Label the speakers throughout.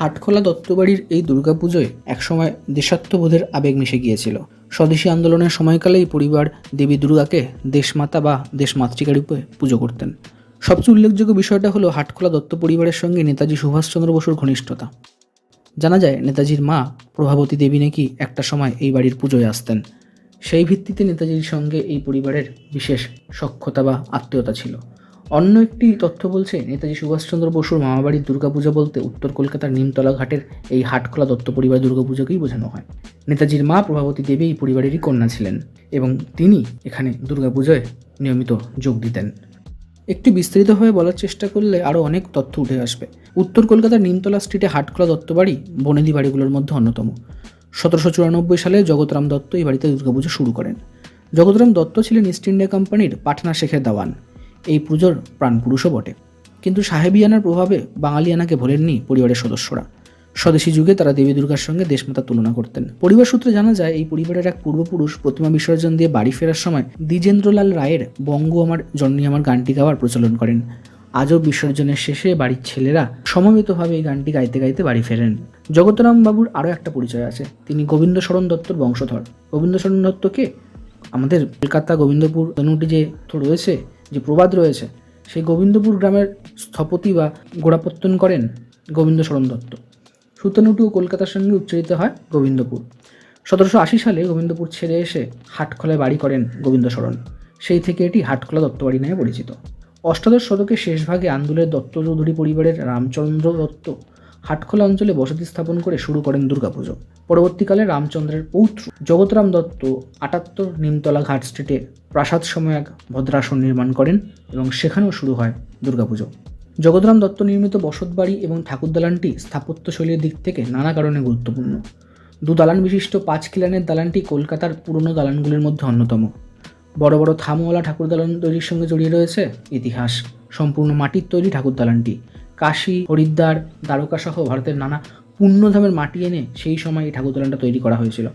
Speaker 1: হাটখোলা দত্তবাড়ির এই দুর্গাপুজোয় একসময় দেশাত্মবোধের আবেগ মিশে গিয়েছিল। স্বদেশী আন্দোলনের সময়কালেই পরিবার দেবী দুর্গাকে দেশমাতা বা দেশমাতৃকা রূপে পুজো করতেন। সবচেয়ে উল্লেখযোগ্য বিষয়টা হলো হাটখোলা দত্ত পরিবারের সঙ্গে নেতাজি সুভাষচন্দ্র বসুর ঘনিষ্ঠতা। জানা যায়, নেতাজির মা প্রভাবতী দেবী নাকি একটা সময় এই বাড়ির পুজোয় আসতেন। সেই ভিত্তিতে নেতাজির সঙ্গে এই পরিবারের বিশেষ সখ্যতা বা আত্মীয়তা ছিল। অন্য একটি তথ্য বলছে, নেতাজি সুভাষচন্দ্র বসুর মামাবাড়ির দুর্গাপূজা বলতে উত্তর কলকাতার নিমতলা ঘাটের এই হাটখোলা দত্ত পরিবার দুর্গাপূজাকেই বোঝানো হয়। নেতাজির মা প্রভাবতী দেবী এই পরিবারেরই কন্যা ছিলেন এবং তিনি এখানে দুর্গাপূজায় নিয়মিত যোগ দিতেন। একটু বিস্তারিতভাবে বলার চেষ্টা করলে আরও অনেক তথ্য উঠে আসবে। উত্তর কলকাতার নিমতলা স্ট্রিটে হাটখোলা দত্ত বাড়ি বনেদি বাড়িগুলোর মধ্যে অন্যতম। সতেরোশো চুরানব্বই সালে জগতরাম দত্ত এই বাড়িতে দুর্গাপুজো শুরু করেন। জগতরাম দত্ত ছিলেন ইস্ট ইন্ডিয়া কোম্পানির পাটনা শেখের দাওয়ান। এই পুজোর প্রাণপুরুষও বটে। কিন্তু সাহেবিয়ানার প্রভাবে বাঙালিয়ানাকে ভোলেননি পরিবারের সদস্যরা। স্বদেশী যুগে তারা দেবী দুর্গার সঙ্গে দেশমাতার তুলনা করতেন। পরিবার সূত্রে জানা যায়, এই পরিবারের এক পূর্বপুরুষ প্রতিমা বিসর্জন দিয়ে বাড়ি ফেরার সময় দ্বিজেন্দ্রলাল রায়ের বঙ্গ আমার জন্নী আমার গানটি গাওয়ার প্রচলন করেন। আজও বিসর্জনের শেষে বাড়ির ছেলেরা সমবেতভাবে এই গানটি গাইতে গাইতে বাড়ি ফেরেন। জগতরাম বাবুর আরও একটা পরিচয় আছে। তিনি গোবিন্দ শরণ দত্তর বংশধর। গোবিন্দ শরণ দত্তকে আমাদের কলকাতা গোবিন্দপুর তনুটি যে রয়েছে যে প্রবাদ রয়েছে, সেই গোবিন্দপুর গ্রামের স্থপতি বা গোড়াপত্তন করেন গোবিন্দ শরণ দত্ত। সুতানুটু কলকাতার সঙ্গে উচ্চারিত হয় গোবিন্দপুর। সতেরোশো আশি সালে গোবিন্দপুর ছেড়ে এসে হাটখোলায় বাড়ি করেন গোবিন্দ শরণ। সেই থেকে এটি হাটখোলা দত্তবাড়ি নামে পরিচিত। অষ্টাদশ শতকের শেষভাগে আন্দোলের দত্ত চৌধুরী পরিবারের রামচন্দ্র দত্ত হাটখোলা অঞ্চলে বসতি স্থাপন করে শুরু করেন দুর্গাপুজো। পরবর্তীকালে রামচন্দ্রের পৌত্র জগতরাম দত্ত আটাত্তর নিমতলা ঘাট স্ট্রিটে প্রাসাদ সময় এক ভদ্রাসন নির্মাণ করেন এবং সেখানেও শুরু হয় দুর্গাপুজো। জগতরাম দত্ত নির্মিত বসতবাড়ি এবং ঠাকুর দালানটি স্থাপত্যশৈলীর দিক থেকে নানা কারণে গুরুত্বপূর্ণ। দু দালান বিশিষ্ট পাঁচ কিলানের দালানটি কলকাতার পুরনো দালানগুলির মধ্যে অন্যতম। বড় বড় থামওয়ালা ঠাকুর দালান তৈরির সঙ্গে জড়িয়ে রয়েছে ইতিহাস। সম্পূর্ণ মাটির তৈরি ঠাকুর দালানটি কাশী, হরিদ্বার দ্বারকা সহ ভারতের নানা পুণ্যধামের মাটি এনে সেই সময় এই ঠাকুর দালানটা তৈরি করা হয়েছিল।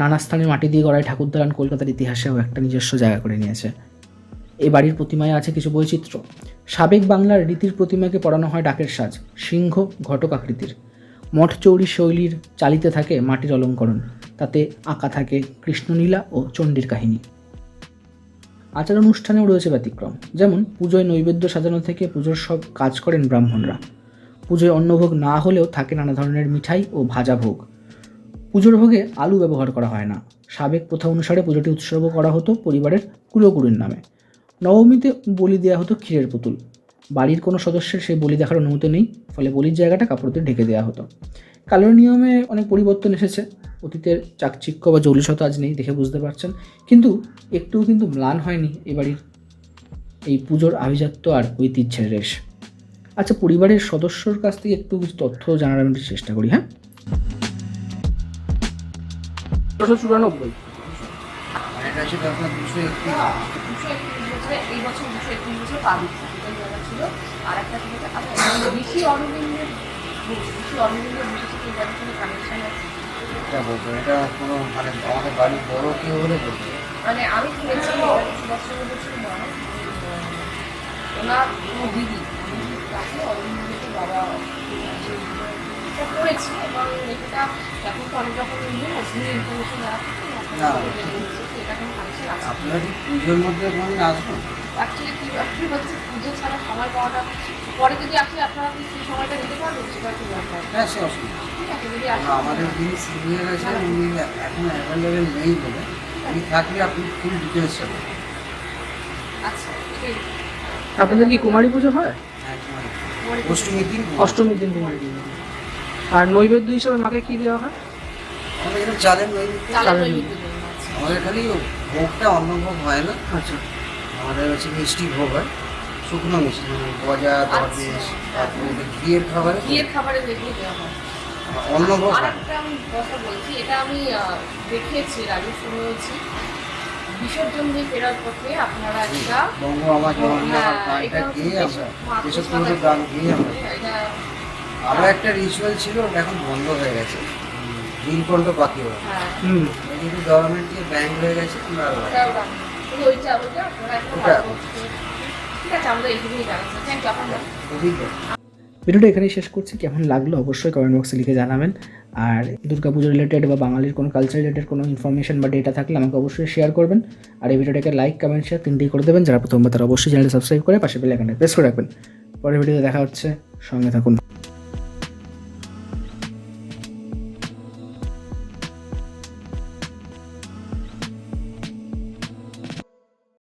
Speaker 1: নানা স্থানে মাটি দিয়ে গড়ায় ঠাকুর দালান কলকাতার ইতিহাসেও একটা নিজস্ব জায়গা করে নিয়েছে। এই বাড়ির প্রতিমায় আছে কিছু বৈচিত্র্য। সাবেক বাংলার রীতির প্রতিমাকে পড়ানো হয় ডাকের সাজ, সিংহ, ঘটক আকৃতির। মঠ চৌরি শৈলীর চালিতে থাকে মাটির অলঙ্করণ, তাতে আঁকা থাকে কৃষ্ণলীলা ও চণ্ডীর কাহিনী। আচার অনুষ্ঠানেও রয়েছে ব্যতিক্রম, যেমন পুজোয় নৈবেদ্য সাজানো থেকে পুজোর সব কাজ করেন ব্রাহ্মণরা। পুজোয় অন্নভোগ না হলেও থাকে নানা ধরনের মিঠাই ও ভাজা ভোগ। পুজোর ভোগে আলু ব্যবহার করা হয় না। সাবেক প্রথা অনুসারে পুজোটি উৎসর্গ করা হতো পরিবারের কুলোকুড়ির নামে। নবমীতে বলি দেওয়া হতো ক্ষীরের পুতুল। বাড়ির কোনো সদস্যের সেই বলি দেখার অনুমতি নেই, ফলে বলির জায়গাটা কাপড় দিয়ে ঢেকে দেওয়া হতো। কালোর নিয়মে অনেক পরিবর্তন এসেছে। অতীতের চাকচিক্য বা জৌলিশতা আজ নেই দেখে বুঝতে পারছেন। কিন্তু একটুও কিন্তু ম্লান হয়নি এ বাড়ির এই পুজোর আভিজাত্য আর ঐতিহ্যের রেশ। আচ্ছা পরিবারের সদস্যর কাছ থেকে একটু কিছু তথ্য জানার আমি চেষ্টা করি হ্যাঁ?
Speaker 2: একত্রিশ বছরে এই বছর দুশো একত্রিশ বছর পা দিচ্ছে দুটো জায়গা ছিল আর একটা ঋষি অরবিন্দের ঋষি অরবিন্দের কানেকশন আছে
Speaker 3: এটা এটা কোনো মানে আমাদের বাড়ির বড় কেউ হলে
Speaker 2: মানে আমি শুনেছি সুভাষচন্দ্র বসুর ওনার কোনো দিদি তাকে অরবিন্দের বাবা করেছে ইনফরমেশন
Speaker 3: না। আপনারা কি পুজোর মধ্যে কোনোদিন আসবেন
Speaker 2: অ্যাকচুয়ালি কি অ্যাকচুয়ালি হচ্ছে পুজো ছাড়া সময় পাওয়াটা পরে যদি আসি আপনারা কি সেই সময়টা নিতে পারবেন? সেটা কি ব্যাপার।
Speaker 3: হ্যাঁ সে অসুবিধা
Speaker 2: ঠিক আছে যদি আসি
Speaker 3: আমাদের যিনি সিনিয়র আছেন উনি এখন অ্যাভেলেবেল নেই বলে। উনি থাকলে আপনি ফুল ডিটেলস পাবেন
Speaker 2: আচ্ছা
Speaker 1: আপনাদের কি কুমারী পুজো হয়?
Speaker 2: পরে
Speaker 3: অষ্টমীর দিন
Speaker 1: অষ্টমীর দিন কুমারী পুজো। আর নৈবেদ্য হিসাবে মাকে কি দেওয়া হয়?
Speaker 3: আমাদের এখানে চালের
Speaker 2: আচ্ছা।
Speaker 3: আমাদের খালি ভোগটা অন্য ভোগ হয় না।
Speaker 1: আচ্ছা।
Speaker 3: আমাদের হচ্ছে মিষ্টি ভোগ হয়। শুকনো মিষ্টি মানে গজা দরবেশ তারপরে ঘিয়ের খাবারে।
Speaker 2: বিয়ের খাবারে দেওয়া হয়।
Speaker 3: অন্য ভোগ।
Speaker 2: একটা আমি কথা বলছি এটা আমি দেখেছি আগে শুনেছি বিসর্জন দিয়ে ফেরার পথে আপনারা একটা
Speaker 3: বঙ্গ আমার
Speaker 2: হ্যাঁ,
Speaker 3: গানটা গান গেয়ে আমরা একটা রিচুয়াল ছিল ওটা এখন বন্ধ হয়ে গেছে। ওরা
Speaker 2: হ্যাঁ।
Speaker 1: হুম।
Speaker 3: যেহেতু গভর্নমেন্ট ব্যাংক হয়ে গেছে আমরা আর না।
Speaker 2: ওটাও গান। শুধু ওইটা ওইটা
Speaker 3: ওটা।
Speaker 2: ভালো করছে। ঠিক আছে আমরা এইটুকুই জানাচ্ছি থ্যাংক ইউ আপনার
Speaker 1: ভিডিওটা এখানেই শেষ করছি। কেমন লাগল অবশ্যই কমেন্ট বক্সে লিখে জানাবেন। আর দুর্গাপুজো রিলেটেড বা বাঙালির কোনো কালচার রিলেটেড কোনো ইনফরমেশন বা ডেটা থাকলে আমাকে অবশ্যই শেয়ার করবেন। আর এই ভিডিওটাকে লাইক কমেন্ট শেয়ার তিনটেই করে দেবেন। যারা প্রথমবার তারা অবশ্যই চ্যানেলটা সাবস্ক্রাইব করে পাশে বেল আইকনটা প্রেস করে রাখবেন। পরের ভিডিওতে দেখা হচ্ছে। সঙ্গে থাকুন।